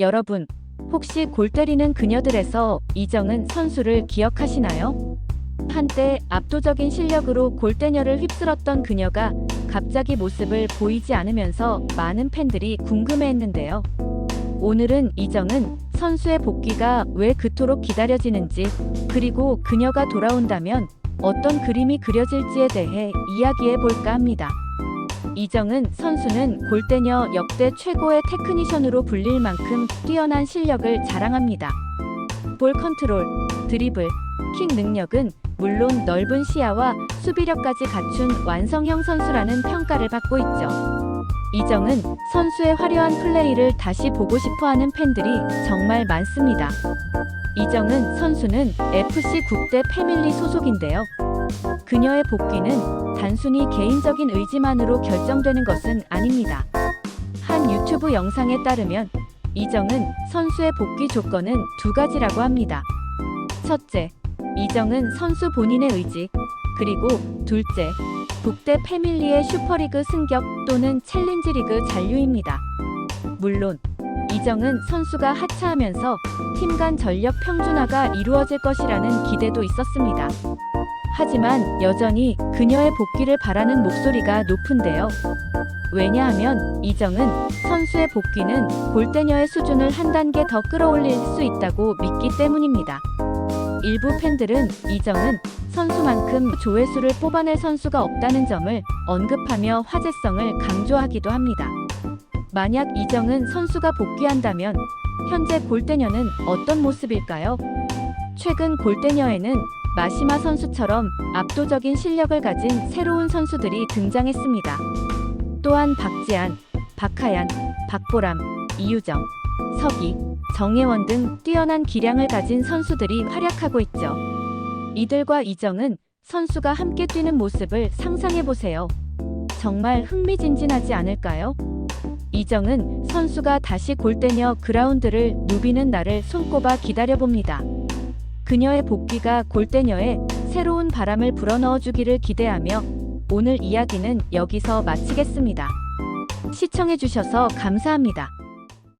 여러분, 혹시 골 때리는 그녀들에서 이정은 선수를 기억하시나요? 한때 압도적인 실력으로 골대녀를 휩쓸었던 그녀가 갑자기 모습을 보이지 않으면서 많은 팬들이 궁금해했는데요. 오늘은 이정은 선수의 복귀가 왜 그토록 기다려지는지, 그리고 그녀가 돌아온다면 어떤 그림이 그려질지에 대해 이야기해 볼까 합니다. 이정은 선수는 골대녀 역대 최고의 테크니션으로 불릴 만큼 뛰어난 실력을 자랑합니다. 볼 컨트롤, 드리블, 킥 능력은 물론 넓은 시야와 수비력까지 갖춘 완성형 선수라는 평가를 받고 있죠. 이정은 선수의 화려한 플레이를 다시 보고 싶어 하는 팬들이 정말 많습니다. 이정은 선수는 FC 국대 패밀리 소속인데요. 그녀의 복귀는 단순히 개인적인 의지만으로 결정되는 것은 아닙니다. 한 유튜브 영상에 따르면 이정은 선수의 복귀 조건은 두 가지라고 합니다. 첫째, 이정은 선수 본인의 의지, 그리고 둘째, 국대 패밀리의 슈퍼리그 승격 또는 챌린지리그 잔류입니다. 물론 이정은 선수가 하차하면서 팀 간 전력 평준화가 이루어질 것이라는 기대도 있었습니다. 하지만 여전히 그녀의 복귀를 바라는 목소리가 높은데요. 왜냐하면 이정은 선수의 복귀는 골대녀의 수준을 한 단계 더 끌어올릴 수 있다고 믿기 때문입니다. 일부 팬들은 이정은 선수만큼 조회수를 뽑아낼 선수가 없다는 점을 언급하며 화제성을 강조하기도 합니다. 만약 이정은 선수가 복귀한다면 현재 골대녀는 어떤 모습일까요? 최근 골대녀에는 마시마 선수처럼 압도적인 실력을 가진 새로운 선수들이 등장했습니다. 또한 박지한, 박하얀, 박보람, 이유정, 서기, 정혜원 등 뛰어난 기량을 가진 선수들이 활약하고 있죠. 이들과 이정은 선수가 함께 뛰는 모습을 상상해 보세요. 정말 흥미진진하지 않을까요? 이정은 선수가 다시 골대녀 그라운드를 누비는 날을 손꼽아 기다려봅니다. 그녀의 복귀가 골대녀에 새로운 바람을 불어넣어 주기를 기대하며 오늘 이야기는 여기서 마치겠습니다. 시청해주셔서 감사합니다.